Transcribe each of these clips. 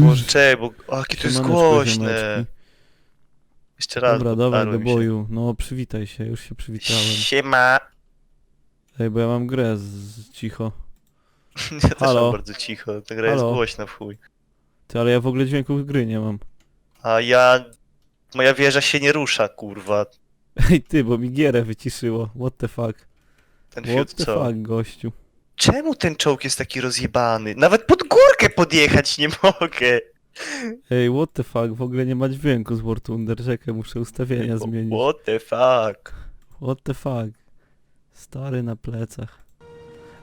Boże, czekaj, bo... O, jakie to jest Siemaneczko, głośne. Jeszcze raz. Dobra, dawaj do się. boju. No, przywitaj się, już się przywitałem. Siema. Ej, bo ja mam grę z, cicho. Ja też Halo? mam bardzo cicho, ta gra jest Halo? głośna w chuj. Ty, ale ja w ogóle dźwięków gry nie mam. A ja... Moja wieża się nie rusza, kurwa. Ej ty, bo mi gierę wyciszyło. What the fuck? Ten What fiut the co? fuck, gościu? Czemu ten czołg jest taki rozjebany? Nawet pod górkę podjechać nie mogę. Ej, what the fuck? W ogóle nie ma dźwięku z War Thunder. Czekaj, muszę ustawienia zmienić. What the fuck? What the fuck? Stary na plecach.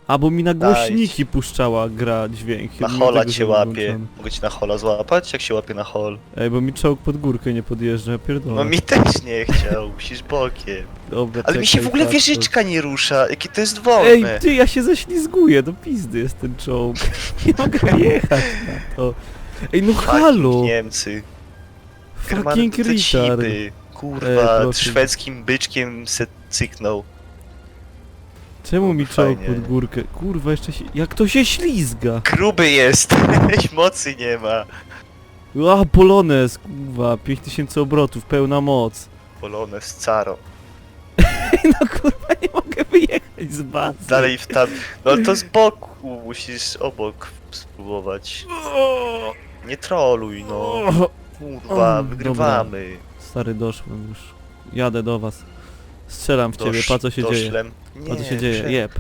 A, bo mi na głośniki puszczała gra dźwięk. Na hola cię łapie. Mogę cię na hola złapać? Jak się łapie na hol? Ej, bo mi czołg pod górkę nie podjeżdża, pierdolę. No mi też nie chciał, musisz bokiem. Dobra, Ale mi się w ogóle wieżyczka nie rusza, jakie to jest wolne. Ej, ty, ja się ześlizguję, do pizdy jest ten czołg. Nie mogę jechać na to. Ej, no Fucking halo! Niemcy. Fucking retard. Kurwa, Ej, szwedzkim byczkiem se cyknął. Czemu mi czołg Fajnie. pod górkę? Kurwa, jeszcze się... Jak to się ślizga? Gruby jesteś, mocy nie ma. A, Polones, kurwa, 5000 obrotów, pełna moc. Polonez, caro. Ej, no kurwa, nie mogę wyjechać z bazy. Dalej w tam... No to z boku, musisz obok spróbować. Nie troluj, no. O, Kurwa, o, wygrywamy. Stary, doszłem już. Jadę do was. Strzelam w ciebie, Dosz- pa co się dzieje. doszlem. Pa co Nie, się dzieje, prze- jeb.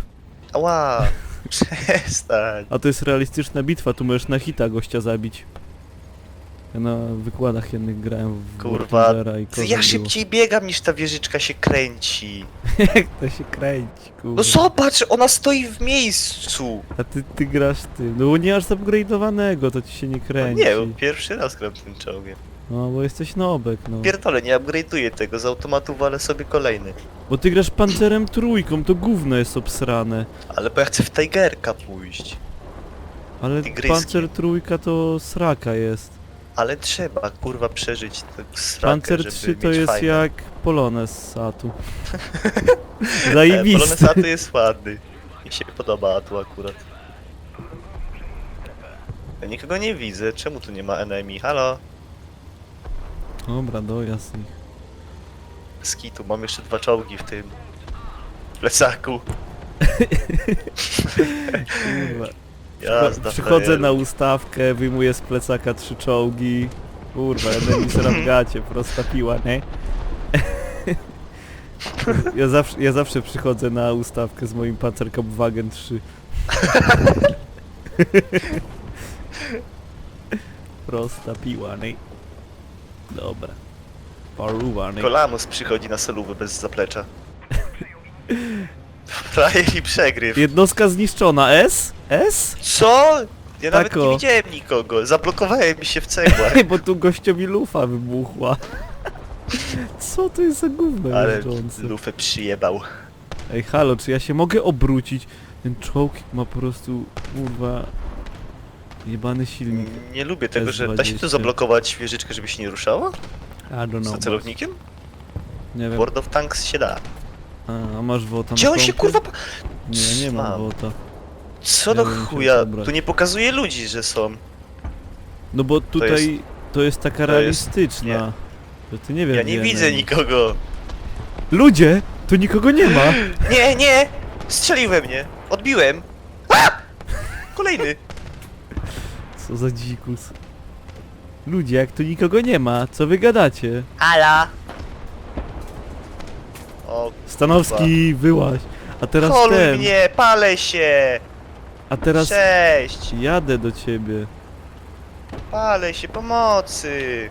Ała, przestań. A to jest realistyczna bitwa, tu możesz na hita gościa zabić. Ja na wykładach jednych grałem w Kurwa, War Thundera i Ty, kozak Ja było. szybciej biegam niż ta wieżyczka się kręci. Jak to się kręci, kurwa. No zobacz, ona stoi w miejscu. A ty, ty grasz tym, no bo nie masz upgrade'owanego, to ci się nie No kręci. nie, bo pierwszy raz gram tym czołgiem. No bo jesteś nobek, no. Pierdolę, nie upgrade'uję tego, z automatu walę sobie kolejny. Bo ty grasz pancerem trójką, to gówno jest obsrane. Ale bo ja chcę w Tigerka pójść. Ale Tygryski. pancer trójka to sraka jest. Ale trzeba, kurwa, przeżyć tę srakę, Pancer żeby 3 to mieć jest fajne. jak Polones z Satu. E, Zajebisty. Polonez jest ładny. Mi się podoba tu akurat. Ja nikogo nie widzę, czemu tu nie ma enemy? Halo? Dobra, dojazd nich. Skitu, mam jeszcze dwa czołgi w tym plecaku. Kurwa. Jazda, Przychodzę frajeru. na ustawkę, wyjmuję z plecaka trzy czołgi. Kurwa, jeden mi sra w gacie, prosta piła, nie? Ja zawsze, ja zawsze przychodzę na ustawkę z moim Panzerkampfwagen 3. Prosta piła, nie? Dobra. Paruwa? Kolamus przychodzi na solówę bez zaplecza. Frajer i przegryw. Jednostka zniszczona. S? S? Co? Ja nawet Tako. nie widziałem nikogo. Zablokowałem mi się w cegłach. Bo tu gościowi lufa wybuchła. Co to jest za gówno Ale jeżdżące? lufę przyjebał. Ej, halo, czy ja się mogę obrócić? Ten czołg ma po prostu, kurwa, jebany silnik. Nie lubię tego, że da się tu S20. zablokować wieżyczkę, żeby się nie ruszała? I don't know. Z celownikiem? Nie wiem. World of Tanks się da. A, a masz wota Gdzie na on się kurwa... Nie, nie mam wota. Co Ja do bym musiał chuja? zabrać. Tu nie pokazuje ludzi, że są. No bo tutaj to jest, taka to jest- realistyczna. Że ty nie wiem. Ja nie widzę nikogo. Ludzie! Tu nikogo nie ma! Nie, nie! Strzelił we mnie. Odbiłem. A! Kolejny. Co za dzikus. Ludzie, jak tu nikogo nie ma, co wy gadacie? Ala. O, Stanowski, wyłaź. A teraz koluj ten. mnie, palę się. A teraz Cześć. jadę do ciebie. Palę się, pomocy.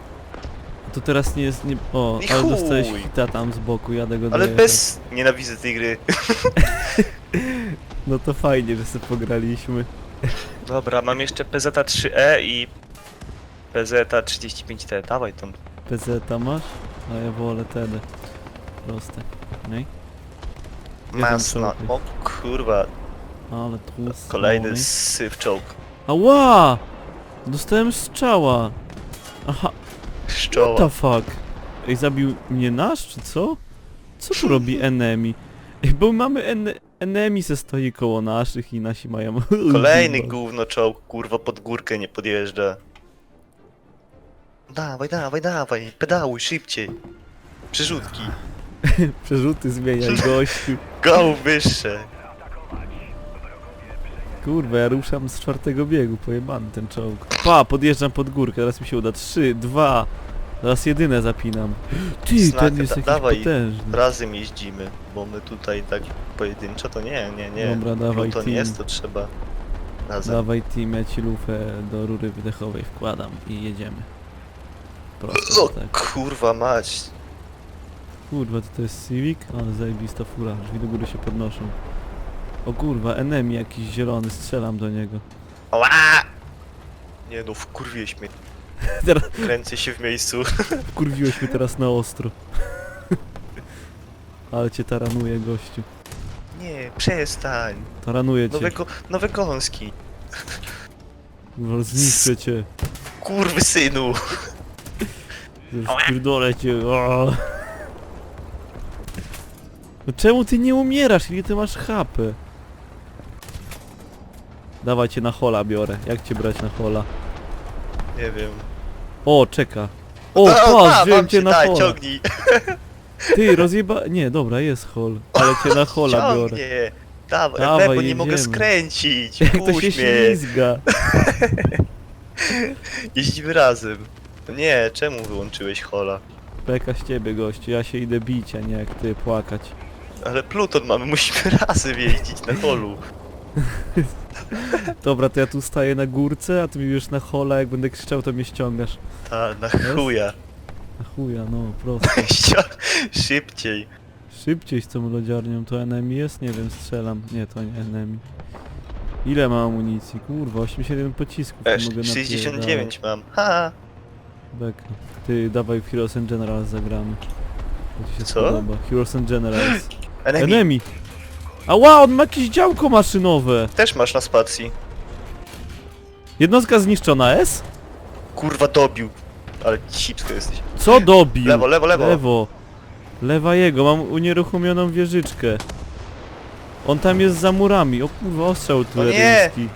To teraz nie jest nie. O, I ale dostałeś chuj. hita tam z boku, jadę go Ale dojechać. bez... Nienawidzę tej gry. No to fajnie, że sobie pograliśmy. Dobra, mam jeszcze PZ-3E i PZ-35T. Dawaj tą. PZ masz? A ja wolę tedy. Proste. No i? O kurwa. Ale tu Kolejny syf czołg. Ała! Dostałem strzała. Aha, what Szczoła. the fuck? Ej, zabił mnie nasz, czy co? Co tu robi enemy? Ej, bo mamy en enemy se stoi koło naszych i nasi mają... Kolejny gówno czołg, kurwa, pod górkę nie podjeżdża. Dawaj, dawaj, dawaj, pedałuj szybciej. Przerzutki. Przerzuty zmieniaj, gościu. Go wyższe. Kurwa, ja ruszam z czwartego biegu, pojebany ten czołg. Pa, podjeżdżam pod górkę, teraz mi się uda. Trzy, dwa. Teraz jedyne zapinam. Ty, Znak, ten jest da- jakiś dawaj. potężny. Razem jeździmy, bo my tutaj tak pojedynczo to nie, nie, nie. Dobra, dawaj, Pluton team. jest, to trzeba razem. Dawaj team, ja ci lufę do rury wydechowej wkładam i jedziemy. Prosto O tak. kurwa mać. Kurwa, to, to jest Civic? Ale zajebista fura, drzwi do góry się podnoszą. O kurwa, enemy jakiś zielony, strzelam do niego. Ała! Nie no, wkurwiłeś mnie. Teraz Kręcę się w miejscu. wkurwiłeś mnie teraz na ostro. Ale cię taranuje gościu. Nie, przestań. Taranuje cię. Nowe, go, nowe gąski. Kurwa, zniszczę cię. Kurwy synu. Spierdolę cię. O. No czemu ty nie umierasz? Ile ty masz HP? Dawaj cię na hola biorę. Jak cię brać na hola? Nie wiem. O, czeka. O, A, patrz, wziąłem cię na daj, hola. ciągnij. Ty, rozjeba... Nie, dobra, jest hol. Ale cię na hola biorę. Ciągnie. Dawaj, Dawaj, Dawaj nie mogę jedziemy. skręcić. Jak to się mnie. ślizga. Jeździmy razem. No Nie, czemu wyłączyłeś hola? Beka z ciebie, gościu. Ja się idę bić, a nie jak ty płakać. Ale Pluton mamy, musimy razem jeździć na holu. Dobra, to ja tu staję na górce, a ty mi już na hola, jak będę krzyczał, to mnie ściągasz. Ta, na chuja. Na chuja, no, prosto. Szybciej. Szybciej z tą lodziarnią, to enemy jest? Nie wiem, strzelam. Nie, to nie enemy. Ile mam amunicji? Kurwa, 81 pocisków E, mogę 69 mam. Ha! Beka. Ty, dawaj w Heroes and Generals zagramy. To ci się Co? spodoba. Heroes and Generals. Enemy. Enemy! Ała, on ma jakieś działko maszynowe! Też masz na spacji. Jednostka zniszczona, S? Kurwa dobił. Ale cipsko jesteś. Co dobił? Lewo, lewo, lewo. Lewo. Lewa jego, mam unieruchomioną wieżyczkę. On tam jest za murami. O kurwa, ostrzał tyleryjski.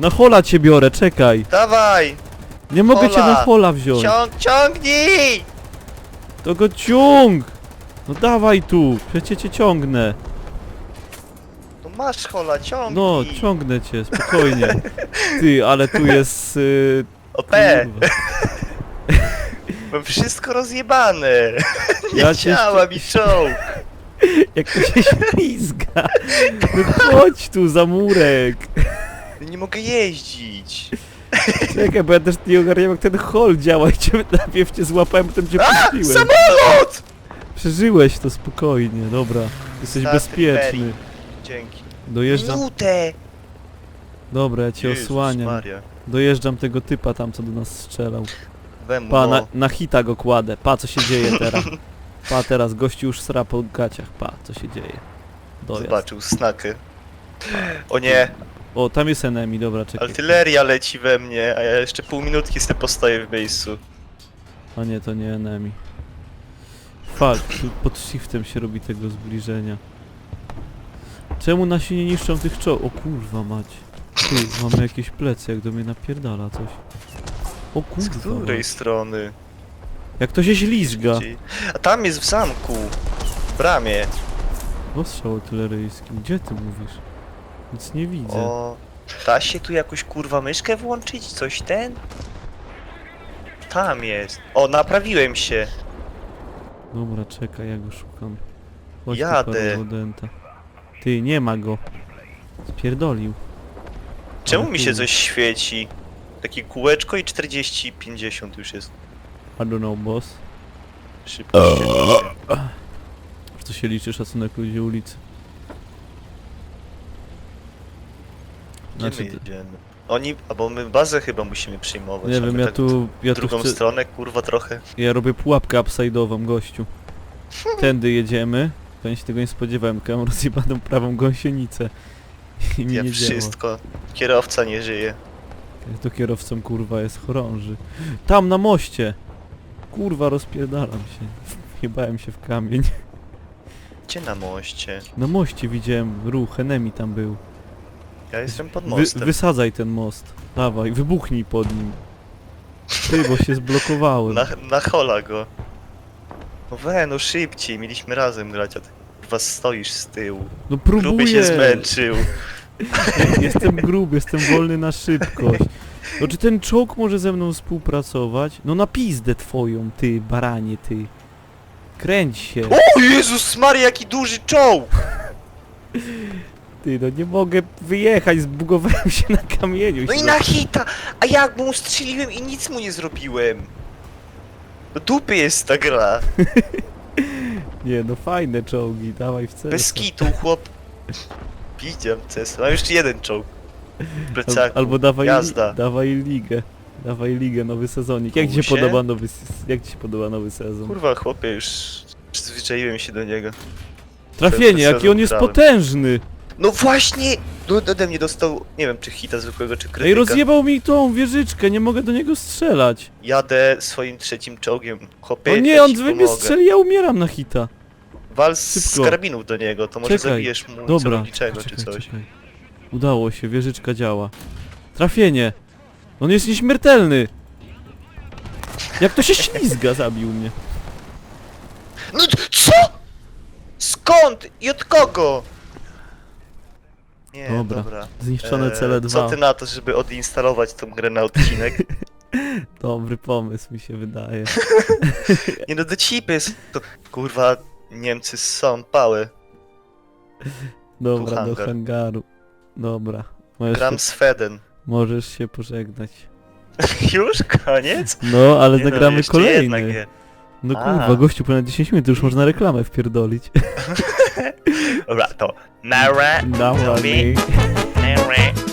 Na hola cię biorę, czekaj. Dawaj! Nie mogę cię Hola! na hola wziąć. Ciąg, ciągnij! To go ciąg! No dawaj tu, przecież cię ciągnę. No masz hola, No, ciągnij! ciągnę cię, spokojnie. Ty, ale tu jest... Yy, OP! kurwa. Mam wszystko rozjebane! Nie Ja cię działa mi czołg! Jak to się ślizga. No chodź tu za murek. Nie mogę jeździć! Czekaj, bo ja też nie ogarniam jak ten hol działa i cię najpierw cię złapałem, potem cię puściłem. Samolot! Przeżyłeś to spokojnie, dobra. Jesteś bezpieczny. Ferry. Dzięki. Dojeżdżam... Minutę! Dobra, ja cię Jezus osłaniam. Maria. Dojeżdżam tego typa tam, co do nas strzelał. Wemu, Pa, no. na, na hita go kładę. Pa, co się dzieje teraz. Pa, teraz gościu już sra po gaciach. Pa, co się dzieje. Dojazd. Zobaczył snakę. O nie, O, tam jest enemy, dobra, czekaj. artyleria leci we mnie, a ja jeszcze pół minutki sobie postoję w miejscu. A nie, to nie enemy. Fuck, tu pod shiftem się robi tego zbliżenia. Czemu nasi nie niszczą tych czoł... O kurwa mać. Ty, mamy jakieś plecy, jak do mnie napierdala coś. O Z kurwa której mać. strony? Jak to się ślizga. A tam jest w zamku. W bramie. Ostrzał artyleryjski. Gdzie ty mówisz? Nic nie widzę. O, da się tu jakąś kurwa myszkę włączyć? Coś ten? Tam jest. O, naprawiłem się. Dobra, czekaj, ja go szukam. Chodź Jadę. Denta. Ty, nie ma go. Spierdolił. Czemu mi się coś świeci? Takie kółeczko i 40, 50 już jest. I don't know, boss. Szybko się. W co się liczy szacunek ludzi ulicy? Gdzie Znaczy, my jedziemy? Oni, albo my bazę chyba musimy przyjmować. nie a wiem, my ja tak tu, ja tu drugą chcę, stronę, kurwa trochę. ja robię pułapkę upside'ową, gościu. Tędy jedziemy. To ja się tego nie spodziewałem, tylko ja mam rozjebaną prawą gąsienicę. i mi Ja nie działa. wszystko. Kierowca nie żyje. Jak to kierowcą kurwa jest chorąży. Tam na moście! Kurwa rozpierdalam się. Jebałem się w kamień. Gdzie na moście? Na moście widziałem ruch, enemy tam był. Ja jestem pod Wy, mostem. wysadzaj ten most. Dawaj, wybuchnij pod nim. Ty, bo się zblokowałem. Na, na hola go. No we, no szybciej, mieliśmy razem grać, a ty kurwa stoisz z tyłu. No Gruby się próbuję! zmęczył. Jestem gruby, jestem wolny na szybkość. No czy ten czołg może ze mną współpracować? No na pizdę twoją, ty, baranie, ty. Kręć się. O Jezus Maria, jaki duży czołg! Ty, no nie mogę wyjechać, zbugowałem się na kamieniu. No i na hita! A jak mu strzeliłem i nic mu nie zrobiłem? Do dupy jest ta gra. Nie, no fajne czołgi, dawaj w cel. Bez kitu, chłop. Widziałem CS. Mam jeszcze jeden czołg. W Al, plecaku. albo dawaj, Jazda. dawaj ligę. Dawaj ligę, nowy sezonik. Jak ci się podoba nowy, s- jak ci się podoba nowy sezon? Kurwa, chłopie, już przyzwyczaiłem się do niego. Trafienie, jaki on jest grałem. potężny! No właśnie! No, ode mnie dostał, nie wiem, czy hita zwykłego, czy Ej, krytyka. rozjebał mi tą wieżyczkę, nie mogę do niego strzelać. Jadę swoim trzecim czołgiem. Chłopie, O nie, ja on ci we mnie pomogę. strzeli, ja umieram na hita. Wal z, Szybko. karabinów do niego, to może Czekaj. zabijesz mu Dobra, celowniczego czy coś. czekaj. Udało się, wieżyczka działa. Trafienie! On jest nieśmiertelny! Jak to się ślizga, zabił mnie. No co? Skąd? I od kogo? Nie, Dobra. Zniszczone Eee, cele Co 2. ty na to, żeby odinstalować tą grę na odcinek? Dobry pomysł mi się wydaje. Nie no, do cipy jest to... Kurwa, Niemcy są pały. Dobra, do hangar. hangaru. Dobra. Możesz Gram się, z Feden. możesz się pożegnać. Już? Koniec? No, ale Nie no, nagramy jeszcze jedna kolejny. gier. No A. kurwa, gościu ponad 10 minut, już można reklamę wpierdolić. Dobra, to... Nara, Dawaj. Nara,